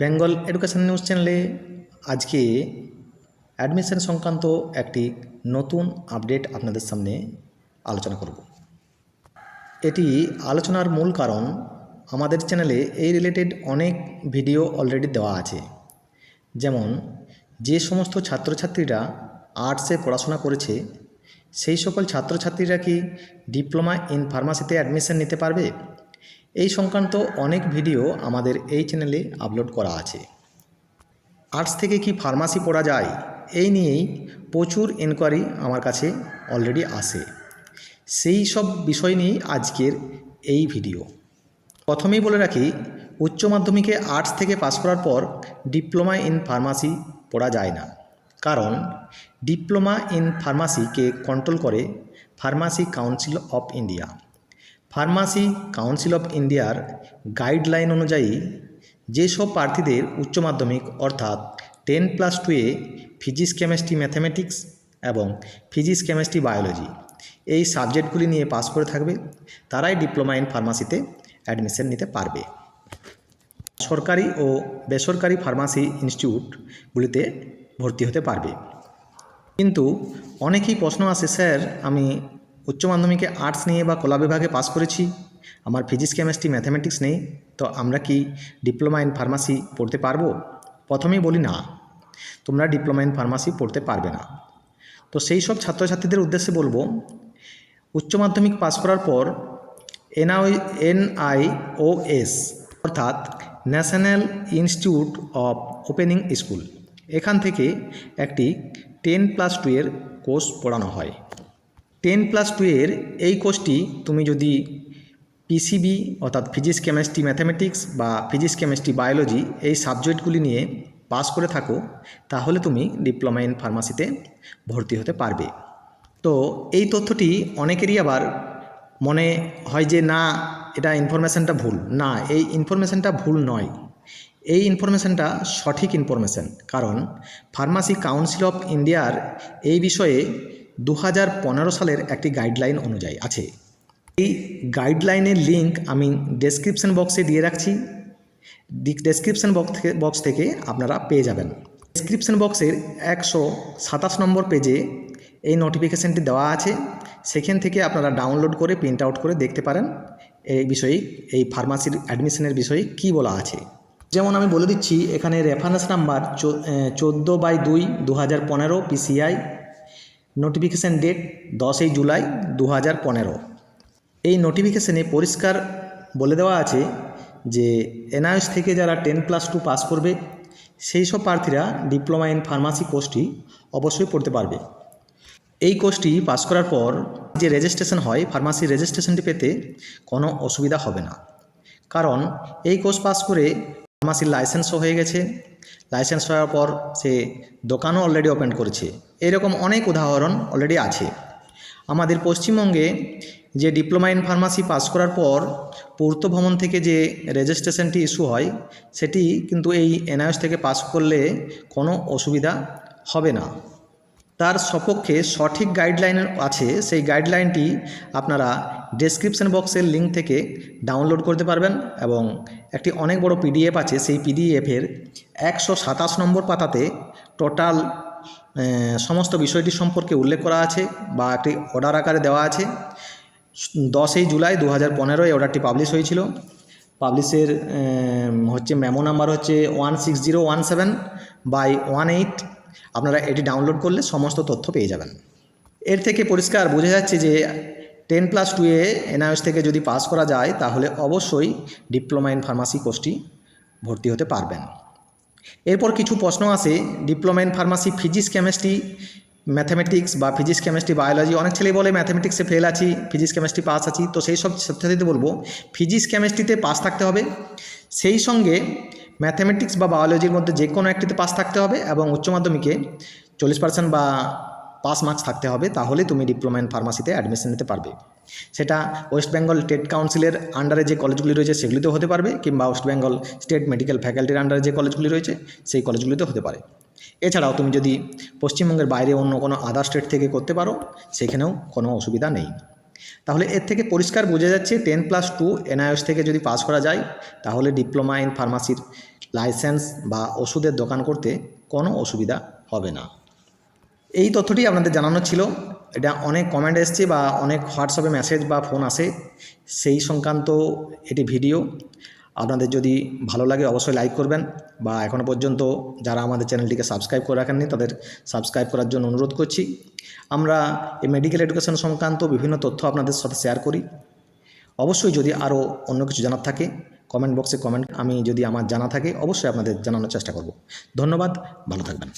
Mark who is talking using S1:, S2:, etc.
S1: Bengal education news চ্যানেলে আজকে admission সংক্রান্ত একটি নতুন আপডেট আপনাদের সামনে আলোচনা করব। এটি আলোচনার মূল কারণ আমাদের চ্যানেলে এই রিলেটেড অনেক ভিডিও অলরেডি দেওয়া আছে। যেমন, যে সমস্ত ছাত্রছাত্রীরা আর্টসে পড়াশোনা করেছে, সেই সকল ছাত্রছাত্রীরা কি ডিপ্লোমা ইন ফার্মাসিতে অ্যাডমিশন নিতে পারবে? এই সংক্রান্ত অনেক ভিডিও আমাদের এই চ্যানেলে আপলোড করা আছে। আর্টস থেকে কি ফার্মাসি পড়া যায়? এই নিয়েই প্রচুর এনকোয়ারি আমার কাছে অলরেডি আসে। সেই সব বিষয় নিয়েই আজকের এই ভিডিও প্রথমেই বলে রাখি, উচ্চ মাধ্যমিকে আর্টস থেকে পাশ করার পর ডিপ্লোমা ইন ফার্মাসি পড়া যায় না। কারণ ডিপ্লোমা ইন ফার্মাসিকে কন্ট্রোল করে pharmacy council of India pharmacy council of ইন্ডিয়ার গাইডলাইন অনুযায়ী যেসব প্রার্থীদের উচ্চ মাধ্যমিক অর্থাৎ ten plus two physics, chemistry, mathematics এবং ফিজিক্স, কেমিস্ট্রি, বায়োলজি এই সাবজেক্টগুলি নিয়ে পাস করে থাকবে। তারাই ডিপ্লোমা ইন ফার্মাসিতে অ্যাডমিশন নিতে পারবে। সরকারি ও বেসরকারি ফার্মাসি ইনস্টিটিউটগুলিতে ভর্তি হতে পারবে। কিন্তু অনেকেই প্রশ্ন আসে, স্যার, আমি উচ্চ মাধ্যমিকে আর্টস নিয়ে বা কলা বিভাগে পাস করেছি। আমার ফিজিক্স কেমিস্ট্রি ম্যাথামেটিক্স নেই, তো আমরা কি ডিপ্লোমা ইন ফার্মাসি পড়তে পারব? প্রথমেই বলি না। তোমরা ডিপ্লোমা ইন ফার্মাসি পড়তে পারবে না। তো সেই সব ছাত্রছাত্রীদের উদ্দেশ্যে বলব, উচ্চ মাধ্যমিক পাস করার পর এনআই, এনআইওএস, অর্থাৎ national institute of opening school এখান থেকে একটি টেন প্লাস টু এর কোর্স পড়ানো হয়। টেন প্লাস টু এর এই কোর্সটি তুমি যদি পিসিবি অর্থাৎ ফিজিক্স, কেমিস্ট্রি, ম্যাথামেটিক্স বা ফিজিক্স, কেমিস্ট্রি, বায়োলজি এই সাবজেক্টগুলি নিয়ে পাস করে থাকো, তাহলে তুমি ডিপ্লোমা ইন ফার্মাসিতে ভর্তি হতে পারবে। তো এই তথ্যটি অনেকেরই আবার মনে হয় যে, না, এটা ইনফরমেশানটা ভুল। না, এই ইনফরমেশানটা ভুল নয়। এই ইনফরমেশানটা সঠিক ইনফরমেশান, কারণ ফার্মাসি কাউন্সিল অফ ইন্ডিয়ার এই বিষয়ে দু হাজার পনেরো সালের একটি গাইডলাইন অনুযায়ী আছে। এই গাইডলাইনের লিঙ্ক আমি ডেসক্রিপশন বক্সে দিয়ে রাখছি। ডেসক্রিপশন বক্স থেকে বক্স থেকে আপনারা পেয়ে যাবেন। ডেসক্রিপশন বক্সের একশো সাতাশ নম্বর পেজে এই নোটিফিকেশানটি দেওয়া আছে। সেখান থেকে আপনারা ডাউনলোড করে প্রিন্ট আউট করে দেখতে পারেন এই বিষয়ে, এই ফার্মাসির অ্যাডমিশনের বিষয়ে কি বলা আছে। যেমন আমি বলে দিচ্ছি, এখানে রেফারেন্স নাম্বার চোদ্দ বাই দুই দু হাজার পনেরো পিসিআই নোটিফিকেশান ডেট দশই জুলাই দু হাজার পনেরো। এই নোটিফিকেশানে পরিষ্কার বলে দেওয়া আছে যে, এনআইএস থেকে যারা টেন প্লাস টু পাস করবে, সেই সব প্রার্থীরা ডিপ্লোমা ইন ফার্মাসি কোর্সটি অবশ্যই পড়তে পারবে। এই কোর্সটি পাস করার পর যে রেজিস্ট্রেশন হয় ফার্মাসি রেজিস্ট্রেশনটি পেতে কোনো অসুবিধা হবে না। কারণ এই কোর্স পাস করে ফার্মাসির লাইসেন্সও হয়ে গেছে। লাইসেন্স হওয়ার পর সে দোকানও অলরেডি ওপেন করেছে। এরকম অনেক উদাহরণ অলরেডি আছে। আমাদের পশ্চিমবঙ্গে যে ডিপ্লোমা ইন ফার্মাসি পাস করার পর পূর্ত ভবন থেকে যে রেজিস্ট্রেশনটি ইস্যু হয়, সেটি কিন্তু এই এনআইএস থেকে পাস করলে কোনো অসুবিধা হবে না। তার সপক্ষে সঠিক গাইডলাইন আছে। সেই গাইডলাইনটি আপনারা ডেসক্রিপশন বক্সের লিঙ্ক থেকে ডাউনলোড করতে পারবেন এবং একটি অনেক বড় পিডিএফ আছে। সেই পিডিএফের একশো সাতাশ নম্বর পাতাতে টোটাল সমস্ত বিষয়টি সম্পর্কে উল্লেখ করা আছে বা একটি অর্ডার আকারে দেওয়া আছে। দশই জুলাই দু হাজার পনেরোয় অর্ডারটি পাবলিশ হয়েছিল। পাবলিশের হচ্ছে মেমো নাম্বার হচ্ছে one six zero one seven by one eight আপনারা এটি ডাউনলোড করলে সমস্ত তথ্য পেয়ে যাবেন। এর থেকে পরিষ্কার বোঝা যাচ্ছে যে টেন প্লাস টুয়ে এনআইএস থেকে যদি পাস করা যায়, তাহলে অবশ্যই ডিপ্লোমা ইন ফার্মাসি কোর্সটি ভর্তি হতে পারবেন। এরপর কিছু প্রশ্ন আসে diploma in pharmacy, physics, chemistry, mathematics বা ফিজিক্স, কেমিস্ট্রি, বায়োলজি, অনেক ছেলেই বলে ম্যাথামেটিক্সে ফেল আছি, ফিজিক্স, কেমিস্ট্রি পাস আছি। তো সেই সব ছাত্রছাত্রীদের বলব, ফিজিক্স, কেমিস্ট্রিতে পাস থাকতে হবে। সেই সঙ্গে ম্যাথামেটিক্স বা বায়োলজির মধ্যে যে কোনো একটিতে পাস থাকতে হবে এবং উচ্চ মাধ্যমিকে চল্লিশ পার্সেন্ট বা পাস মার্কস থাকতে হবে, তাহলে তুমি ডিপ্লোমা ইন ফার্মাসিতে অ্যাডমিশন নিতে পারবে। সেটা ওয়েস্ট বেঙ্গল স্টেট কাউন্সিলের আন্ডারে যে কলেজগুলি রয়েছে সেগুলিতেও হতে পারবে, কিংবা ওয়েস্ট বেঙ্গল স্টেট মেডিকেল ফ্যাকাল্টির আন্ডারে যে কলেজগুলি রয়েছে সেই কলেজগুলিতেও হতে পারে। এছাড়াও তুমি যদি পশ্চিমবঙ্গের বাইরে অন্য কোনো আদার স্টেট থেকে করতে পারো, সেখানেও কোনো অসুবিধা নেই। তাহলে এর থেকে পরিষ্কার বোঝা যাচ্ছে টেন প্লাস টু এনআইএস থেকে যদি পাস করা যায়, তাহলে ডিপ্লোমা ইন ফার্মাসির লাইসেন্স বা ওষুধের দোকান করতে কোনো অসুবিধা হবে না। এই তথ্যটি আপনাদের জানানো ছিল। এটা অনেক কমেন্ট এসছে বা অনেক হোয়াটসঅ্যাপে মেসেজ বা ফোন আসে। সেই সংক্রান্ত এটি ভিডিও আপনাদের যদি ভালো লাগে অবশ্যই লাইক করবেন বা এখনও পর্যন্ত যারা আমাদের চ্যানেলটিকে সাবস্ক্রাইব করে রাখেননি তাদের সাবস্ক্রাইব করার জন্য অনুরোধ করছি। আমরা এই মেডিকেল এডুকেশন সংক্রান্ত বিভিন্ন তথ্য আপনাদের সাথে শেয়ার করি। অবশ্যই যদি আরও অন্য কিছু জানার থাকে কমেন্ট বক্সে কমেন্ট আমি যদি আমার জানা থাকে অবশ্যই আপনাদের জানানোর চেষ্টা করব। ধন্যবাদ, ভালো থাকবেন।